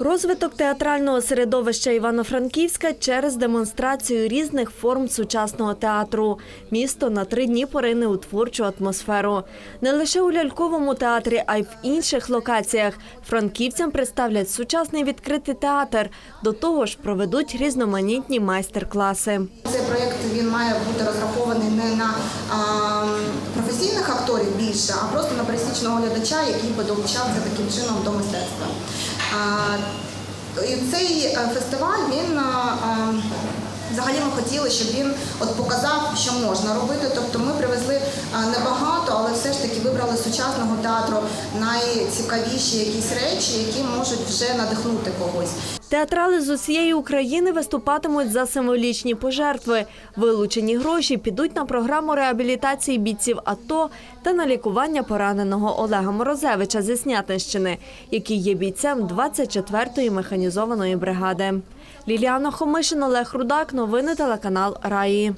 Розвиток театрального середовища Івано-Франківська через демонстрацію різних форм сучасного театру. Місто на три дні порине у творчу атмосферу. Не лише у ляльковому театрі, а й в інших локаціях. Франківцям представлять сучасний відкритий театр. До того ж, проведуть різноманітні майстер-класи. Цей проєкт він має бути розрахований не на професійних акторів більше, а просто на пересічного глядача, який би долучався таким чином до мистецтва. І цей е, фестиваль він а, а, взагалі ми хотіли, щоб він от показав, що можна робити. Тобто ми привезли небагато, все-таки вибрали сучасного театру найцікавіші якісь речі, які можуть вже надихнути когось. Театрали з усієї України виступатимуть за символічні пожертви. Вилучені гроші підуть на програму реабілітації бійців АТО та на лікування пораненого Олега Морозевича зі Снятинщини, який є бійцем 24-ї механізованої бригади. Ліліана Хомишин, Олег Рудак. Новини телеканал Раї.